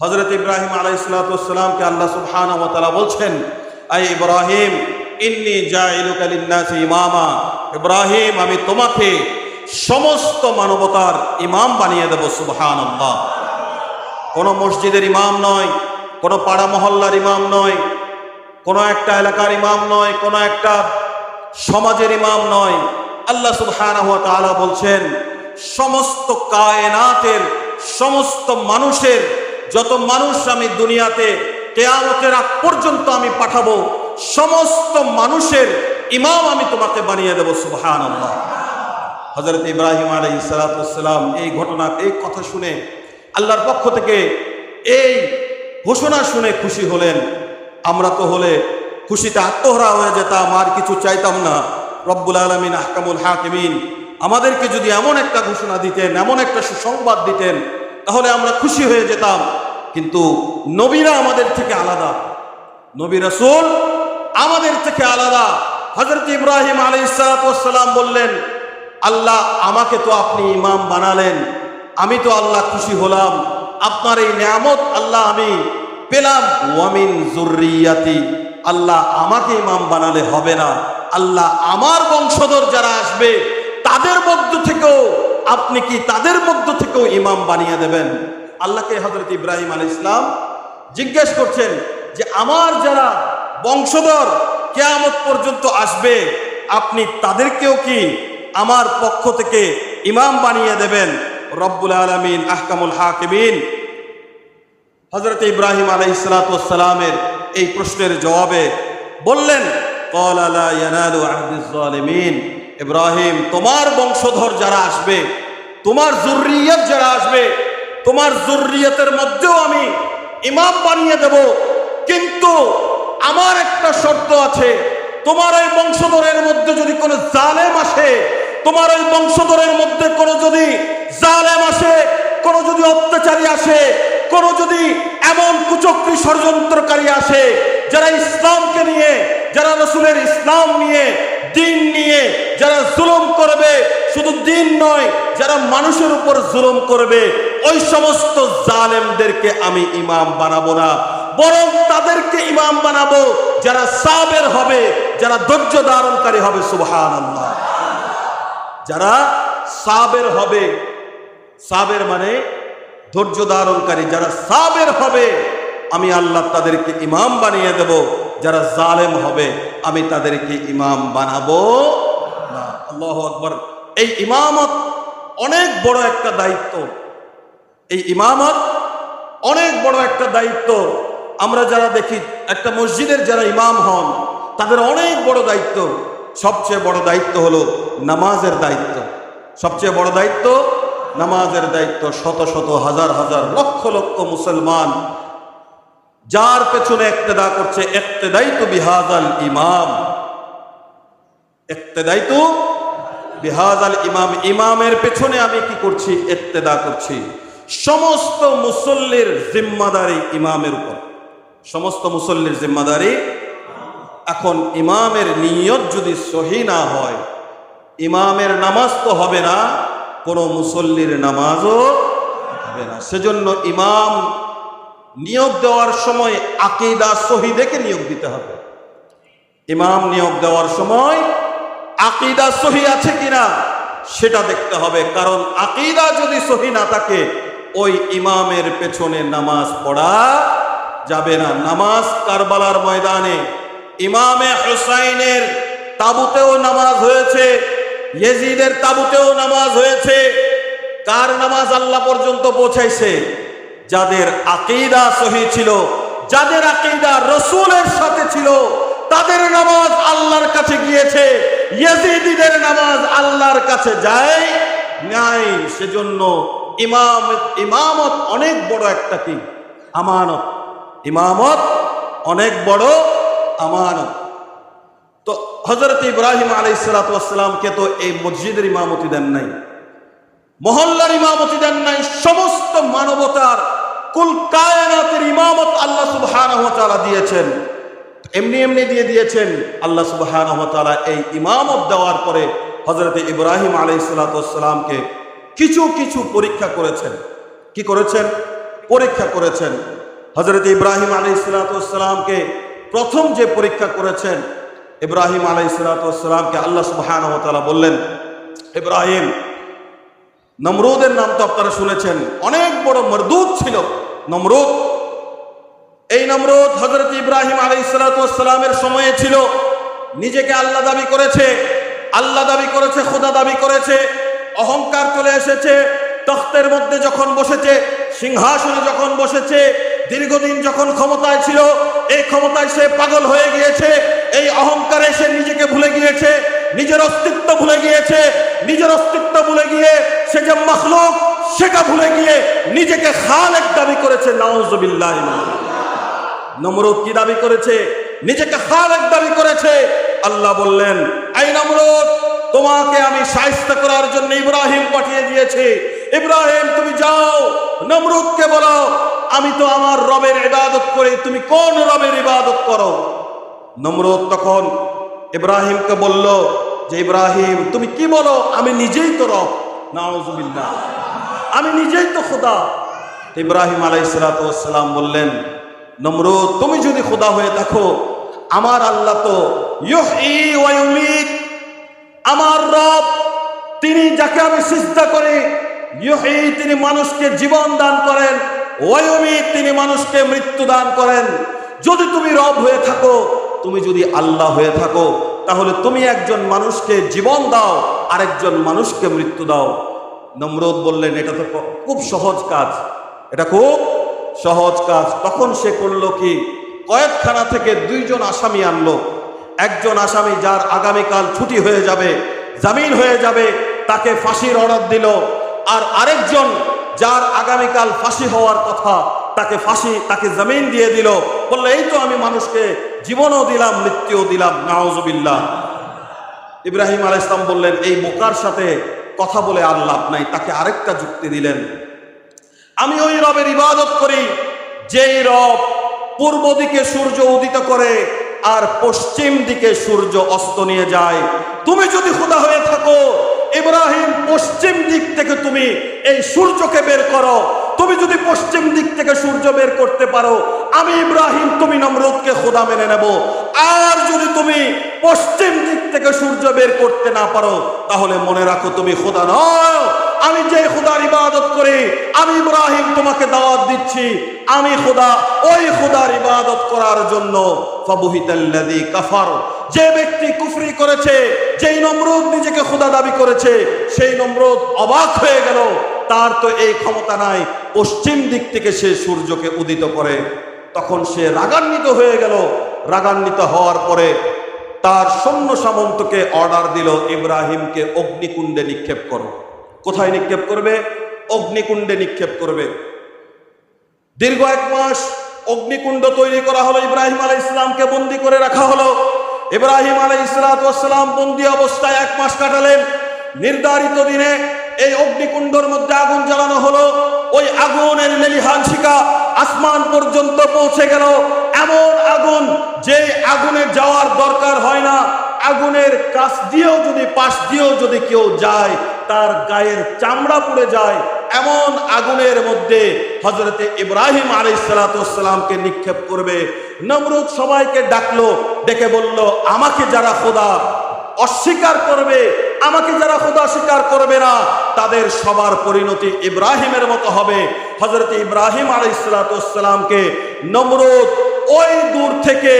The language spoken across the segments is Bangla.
হজরত ইব্রাহিম আলাইসালামকে আল্লাহ সুবহান বলছেন, আই ইব্রাহিম, ইন্নি ইমামা। ইব্রাহিম, আমি তোমাকে সমস্ত মানবতার ইমাম বানিয়ে দেব সুবহান আল্লাহ কোনো মসজিদের ইমাম নয়, কোনো পাড়া মহল্লার ইমাম নয়, কোনো একটা এলাকার ইমাম নয়, কোনো একটা সমাজের ইমাম নয়। আল্লাহ তাআলা বলছেন, সমস্ত কায়নাতের, সমস্ত মানুষের যত মানুষ আমি দুনিয়াতে কেয়ামতের আগ পর্যন্ত আমি পাঠাবো, সমস্ত মানুষের ইমাম আমি তোমাকে বানিয়ে দেবো, সুবহানাল্লাহ। হজরত ইব্রাহিম আলাই সালাতাম এই ঘটনা, এই কথা শুনে আল্লাহর পক্ষ থেকে এই ঘোষণা শুনে খুশি হলেন। আমরা তো হলে খুশিতে আত্মহরা হয়ে যেতাম, আর কিছু চাইতাম না। রব্বুল আলমিন, আহকামুল হাকিমিন আমাদেরকে যদি এমন একটা ঘোষণা দিতেন, এমন একটা সুসংবাদ দিতেন তাহলে আমরা খুশি হয়ে যেতাম। কিন্তু নবীরা আমাদের থেকে আলাদা। নবী রসুল আমাদের থেকে আলাদা। হজরত ইব্রাহিম আলী সালাম বললেন, আল্লাহ আমাকে তো আপনি ইমাম বানালেন। আমি তো আল্লাহ খুশি হলাম। আপনার এই নিয়ামত আল্লাহ আমি পেলাম। ওয়ামিন জুরিয়াতি আল্লাহ আমাকে ইমাম বানালে হবে না। আল্লাহ আমার বংশধর যারা আসবে, তাদের মধ্য থেকেও আপনি কি তাদের মধ্য থেকেও ইমাম বানিয়ে দেবেন? আল্লাহকে হজরত ইব্রাহিম আলী ইসলাম জিজ্ঞেস করছেন যে, আমার যারা বংশধর কেয়ামত পর্যন্ত আসবে, আপনি তাদেরকেও কি আমার পক্ষ থেকে ইমাম বানিয়ে দেবেন? রব্বুল আলমিন, আহকামুল হাকিমিন। হজরত ইব্রাহিম আলাই সালাতামের এই প্রশ্নের জবাবে বললেন "ক্বাল লা ইয়ানালু আহদিজ জালিমিন।" ইব্রাহিম, তোমার বংশধর যারা আসবে, তোমার জুররিয়ত যারা আসবে, তোমার জুররিয়তের মধ্যেও আমি ইমাম বানিয়ে দেব। কিন্তু আমার একটা শর্ত আছে, তোমার ওই বংশধরের মধ্যে যদি কোনো জালেম আসে, তোমার ওই বংশধরের মধ্যে কোনো যদি জালেম আসে, কোনো যদি অত্যাচারী আসে, কোনো যদি এমন কুচক্রী ষড়যন্ত্রকারী আসে, যারা ইসলামকে নিয়ে, যারা রসুলের ইসলাম নিয়ে দিন নিয়ে যারা জুলুম করবে, শুধু দিন নয়, যারা মানুষের উপর জুলুম করবে, ওই সমস্ত জালেমদেরকে আমি ইমাম বানাবো না। বরং তাদেরকে ইমাম বানাবো, যারা সাবের হবে, যারা ধৈর্য ধারণকারী হবে সুবহান আল্লাহ যারা সাবের হবে, সাবের মানে ধৈর্য ধারণকারী, যারা সাবের হবে, আমি আল্লাহ তাদেরকে ইমাম বানিয়ে দেব। যারা জালেম হবে, আমি তাদেরকে ইমাম বানাবো না। আল্লাহ আকবর। এই ইমামত অনেক বড় একটা দায়িত্ব। এই ইমামত অনেক বড় একটা দায়িত্ব। আমরা যারা দেখি, একটা মসজিদের যারা ইমাম হন, তাদের অনেক বড় দায়িত্ব। সবচেয়ে বড় দায়িত্ব হলো নামাজের দায়িত্ব। সবচেয়ে বড় দায়িত্ব নামাজের দায়িত্ব। শত শত, হাজার হাজার, লক্ষ লক্ষ মুসলমান যার পেছনে একতেদা করছে একতেদাই তো বিহাজাল ইমাম। একতেদাই তো বিহাজাল ইমাম। ইমামের পেছনে আমি কি করছি? একতেদা করছি। সমস্ত মুসল্লির জিম্মাদারি ইমামের উপর। সমস্ত মুসল্লির জিম্মাদারি এখন ইমামের নিয়ত যদি সহি না হয়, ইমামের নামাজ তো হবে না, কোনো মুসল্লির নামাজও হবে না। সেজন্য ইমাম নিয়োগ দেওয়ার সময় আকিদা সহি দেখে নিয়োগ দিতে হবে। ইমাম নিয়োগ দেওয়ার সময় আকিদা সহি আছে কিনা সেটা দেখতে হবে। কারণ আকিদা যদি সহি না থাকে, ওই ইমামের পেছনে নামাজ পড়া যাবে না। নামাজ কারবালার ময়দানে ইমামে হুসাইনের তাবুতেও নামাজ হয়েছে, ইয়েজিদের তাবুতেও নামাজ হয়েছে। কার নামাজ আল্লাহ পর্যন্ত পৌঁছাইছে? যাদের আকিদা সহি ছিল, যাদের আকিদা রসুলের সাথে ছিল, তাদের নামাজ আল্লাহর কাছে গিয়েছে। ইয়েজিদিদের নামাজ আল্লাহর কাছে যায় নাই। সেজন্য ইমাম, ইমামত অনেক বড় একটা কি? আমানত। ইমামত অনেক বড় আমানত। তো হজরত ইব্রাহিম আলাই সালাতামকে তো এই মসজিদের ইমামতি দেন নাই। মহল্লার ইমামতি দেন নাই। সমস্ত মানবতার কুল কায়নাতের ইমামত আল্লাহ সুবহানাহু ওয়া তাআলা দিয়েছেন। এমনি এমনি দিয়ে দিয়েছেন। আল্লাহ সুবহানাহু ওয়া তাআলা এই ইমামত দেওয়ার পরে হযরত ইব্রাহিম আলাইহিস সালাতু কিছু কিছু পরীক্ষা করেছেন। কি করেছেন? পরীক্ষা করেছেন। হজরত ইব্রাহিম আলী প্রথম যে পরীক্ষা করেছেন, ইব্রাহিম আলাই সালাতামকে আল্লাহ সুবাহান বললেন, ইব্রাহিম, নমরুদের নাম তো আপনারা শুনেছেন। অনেক বড় মরদুদ ছিল। নমরুদ। এই নমরুদ হজরত ইব্রাহিম আলী সালাতামের সময়ে ছিল। নিজেকে আল্লাহ দাবি করেছে। আল্লাহ দাবি করেছে, খোদা দাবি করেছে। অহংকার চলে এসেছে। তখ্তের মধ্যে যখন বসেছে, সিংহাসনে যখন বসেছে, দীর্ঘদিন যখন ক্ষমতায় ছিল, এই ক্ষমতায় সে পাগল হয়ে গিয়েছে। এই অহংকারে সে নিজেকে ভুলে গিয়েছে। নিজের অস্তিত্ব ভুলে গিয়েছে, নিজের অস্তিত্ব ভুলে গিয়ে সে যে মখলুক, সেটা ভুলে গিয়ে নিজেকে খালেক দাবি করেছে নওয়াজবিল্লাহ নমরুদ কি দাবি করেছে? নিজেকে খালেক দাবি করেছে। আল্লাহ বললেন, এই নমরুদ, তোমাকে আমি সাহিত্য করার জন্য ইব্রাহিম পাঠিয়ে দিয়েছি। ইব্রাহিম, তুমি যাও। নমরুদকে বলো, আমি তো আমার রবের ইবাদত করি, তুমি কোন রবের ইবাদত করো? নমরুদ তখন ইব্রাহিমকে বলল যে ইব্রাহিম, তুমি কি বলো? আমি নিজেই তো রব। নাউজুবিল্লাহ। আমি নিজেই তো খোদা। ইব্রাহিম আলাই আলাইসালাম বললেন, নমরুদ, তুমি যদি খোদা হয়ে থাকো, আমার আল্লাহ তো আমার রব, তিনি যাকে আমি সিজদা করি তিনি মানুষকে জীবন দান করেন। তিনি মানুষকে মৃত্যু দান করেন। যদি তুমি রব হয়ে থাকো, তুমি যদি আল্লাহ হয়ে থাকো তাহলে তুমি একজন মানুষকে জীবন দাও, আরেকজন মানুষকে মৃত্যু দাও। নমরুদ বললেন, এটা তো খুব সহজ কাজ। এটা খুব সহজ কাজ। তখন সে করল কি? কয়েকখানা থেকে দুইজন আসামি আনলো। একজন আসামি যার আগামীকাল ছুটি হয়ে যাবে, জামিন হয়ে যাবে, তাকে ফাঁসির অর্ডার দিল। আর আরেকজন যার আগামীকাল ফাঁসি হওয়ার কথা তাকে ফাঁসি, তাকে জামিন দিয়ে দিল। বলল, এই তো আমি মানুষকে জীবনও দিলাম, মৃত্যুও দিলাম নাওজবিল্লা ইব্রাহিম আল ইসলাম বললেন, এই বোকার সাথে কথা বলে আর লাভ নাই, তাকে আরেকটা যুক্তি দিলেন। আমি ওই রবের ইবাদত করি, যেই রব পূর্ব দিকে সূর্য উদিত করে আর পশ্চিম দিকে সূর্য অস্ত নিয়ে যায়। তুমি যদি খোদা হয়ে থাকো, ইব্রাহিম পশ্চিম দিক থেকে তুমি এই সূর্যকে বের করো তুমি যদি পশ্চিম দিক থেকে সূর্য বের করতে পারো, আমি ইব্রাহিম, তুমি নমরুদকে খোদা মেনে নেব। আর যদি তুমি পশ্চিম দিক থেকে সূর্য বের করতে না পারো, তাহলে মনে রাখো তুমি খোদা নয় আমি যে খোদার ইবাদত করি, আমি ইব্রাহিম তোমাকে দাওয়াত দিচ্ছি। আমি খোদা, ওই খোদার ইবাদত করার জন্য। কাফার। যে ব্যক্তি কুফরি করেছে, যেই নমরুদ নিজেকে খোদা দাবি করেছে, সেই নমরুদ অবাক হয়ে গেল। তার তো এই ক্ষমতা নাই। পশ্চিম দিক থেকে সে সূর্যকে উদিত করে। তখন সে রাগান্বিত হয়ে গেল। রাগান্বিত হওয়ার পরে তার সৈন্য সামন্তকে অর্ডার দিল, ইব্রাহিমকে অগ্নিকুণ্ডে নিক্ষেপ করো। কোথায় নিক্ষেপ করবে? অগ্নিকুণ্ডে নিক্ষেপ করবে। দীর্ঘ এক মাস অগ্নিকুণ্ড তৈরি করা হলো, ইব্রাহিম আলাই ইসলামকে বন্দি করে রাখা হলো। ইব্রাহিম আলাই ইসলাতাম বন্দি অবস্থায় এক মাস কাটালেন। নির্ধারিত দিনে এই অগ্নিকুণ্ডর মধ্যে আগুন জ্বালানো হলো। ওই আগুনের লেলিহান শিকা আসমান পর্যন্ত পৌঁছে গেল। এমন আগুন যে আগুনে যাওয়ার দরকার হয় না। আগুনের কাছ দিয়েও যদি, পাশ দিয়েও যদি কেউ যায় তার গায়ের চামড়া পুড়ে যায়, এমন আগুনের মধ্যে হজরতে ইব্রাহিম আলী সালাতামকে নিক্ষেপ করবে। নমরুদ সবাইকে ডাকলো, ডেকে বলল, আমাকে যারা খোদা অস্বীকার করবে, আমাকে যারা খোদা স্বীকার করবে না, তাদের সবার পরিণতি ইব্রাহিমের মতো হবে। হজরত ইব্রাহিম আলী নমরুদ ওই দূর থেকে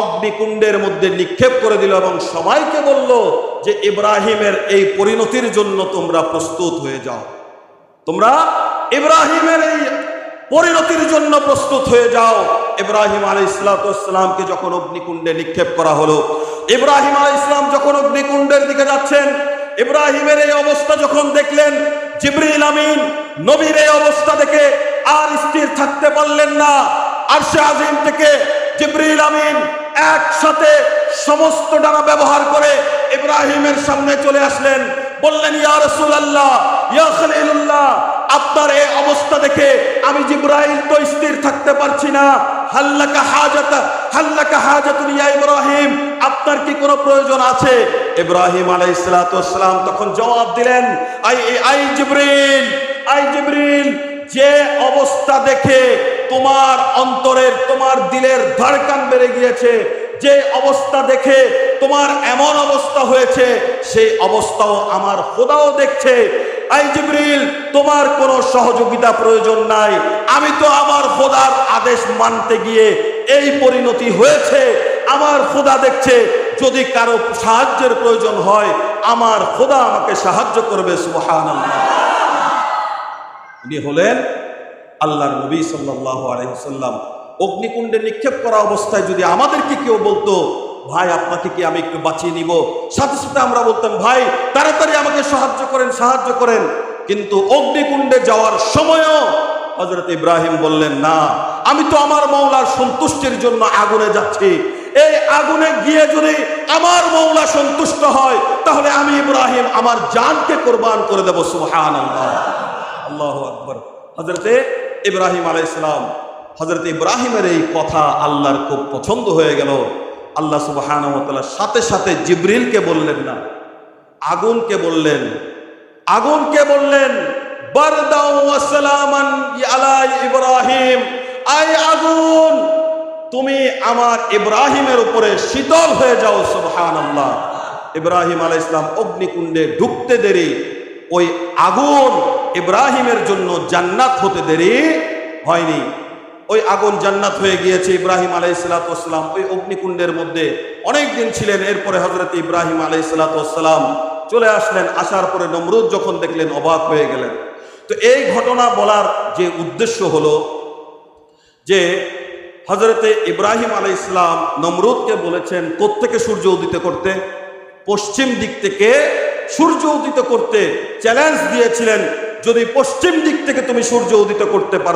অগ্নিকুণ্ডের মধ্যে নিক্ষেপ করে দিল এবং সবাইকে বলল যে ইব্রাহিমের এই পরিণতির জন্য তোমরা প্রস্তুত হয়ে যাও। তোমরা ইব্রাহিমের এই পরিণতির জন্য প্রস্তুত হয়ে যাও। ইব্রাহিম আলী ইসলাতামকে যখন অগ্নিকুণ্ডে নিক্ষেপ করা হলো, ইব্রাহিম আলী ইসলাম যখন অগ্নিকুণ্ডের দিকে যাচ্ছেন, ইব্রাহিমের এই অবস্থা যখন দেখলেন, জিবরিল আমিন নবীর এই অবস্থা দেখে আর স্থির থাকতে পারলেন না। আর সে আজিম থেকে জিবরিল আমিন একসাথে সমস্ত ডানা ব্যবহার করে ইব্রাহিমের সামনে চলে আসলেন। বললেন, ইয়া রাসূলুল্লাহ, ইয়া খলিলুল্লাহ, আপনার এই অবস্থা দেখে আমি জিব্রাইল তো স্থির থাকতে পারছি না। হাল্লাকা হাজাত হাল্লাকা হাজাতুন ইয়া ইব্রাহিম, আপনার কি কোনো প্রয়োজন আছে? ইব্রাহিম আলাইহিস সালাতু তখন জবাব দিলেন, আই আই জিব্রিল আই জিব্রিল, যে অবস্থা দেখে তোমার অন্তরের, তোমার দিলের ধড়কান বেড়ে গিয়েছে। যে অবস্থা দেখে তোমার এমন অবস্থা হয়েছে, সেই অবস্থাও আমার খোদাও দেখছে। আই জিবরিল, তোমার কোনো সহযোগিতা প্রয়োজন নাই। আমি তো আমার খোদার আদেশ মানতে গিয়ে এই পরিণতি হয়েছে। আমার খোদা দেখছে, যদি কারও সাহায্যের প্রয়োজন হয়, আমার খোদা আমাকে সাহায্য করবে, সুবহানাল্লাহ। উনি হলেন আল্লাহর নবী সাল্লাল্লাহু আলাইহি সাল্লাম অগ্নিকুণ্ডে নিক্ষেপ করা অবস্থায় যদি আমাদেরকে কেউ বলতো, ভাই, আপনাকে কি আমি একটু বাঁচিয়ে নিব? সাথে সাথে আমরা বলতাম, ভাই, তাড়াতাড়ি আমাকে সাহায্য করেন সাহায্য করেন। কিন্তু অগ্নিকুণ্ডে যাওয়ার সময়ও হজরত ইব্রাহিম বললেন, না, আমি তো আমার মৌলার সন্তুষ্টির জন্য আগুনে যাচ্ছি। এই আগুনে গিয়ে যদি আমার মৌলা সন্তুষ্ট হয়, তাহলে আমি ইব্রাহিম আমার জানকে কোরবান করে দেবো সুহান আল্লাহ আল্লাহ আকবর। হজরতে ইব্রাহিম আলাইসালাম হজরত ইব্রাহিমের এই কথা আল্লাহর খুব পছন্দ হয়ে গেল। আল্লাহ সুবাহান সাথে সাথে জিব্রিলকে বললেন না, আগুনকে বললেন আগুনকে বললেন ইব্রাহিম আই আগুন, তুমি আমার ইব্রাহিমের উপরে শীতল হয়ে যাও, সুবহানাল্লাহ। ইব্রাহিম আলাইহিস সালাম অগ্নিকুণ্ডে ঢুকতে দেরি, ওই আগুন ইব্রাহিমের জন্য জান্নাত হতে দেরি হয়নি। ওই আগুন জান্নাত হয়ে গিয়েছে ইব্রাহিম আলাইসালাম ওই অগ্নিকুণ্ডের মধ্যে অনেক দিন ছিলেন, এরপরে হজরত ইব্রাহিম আলাইসালাম চলে আসলেন। আসার পরে নমরুদ যখন দেখলেন, অবাক হয়ে গেলেন। তো এই ঘটনা বলার যে উদ্দেশ্য হলো যে হজরতে ইব্রাহিম আলাই ইসলাম নমরুদকে বলেছেন, কোত্থেকে সূর্য উদিত করতে? পশ্চিম দিক থেকে সূর্য উদিত করতে চ্যালেঞ্জ দিয়েছিলেন যদি পশ্চিম দিক থেকে তুমি সূর্য উদিত করতে পারো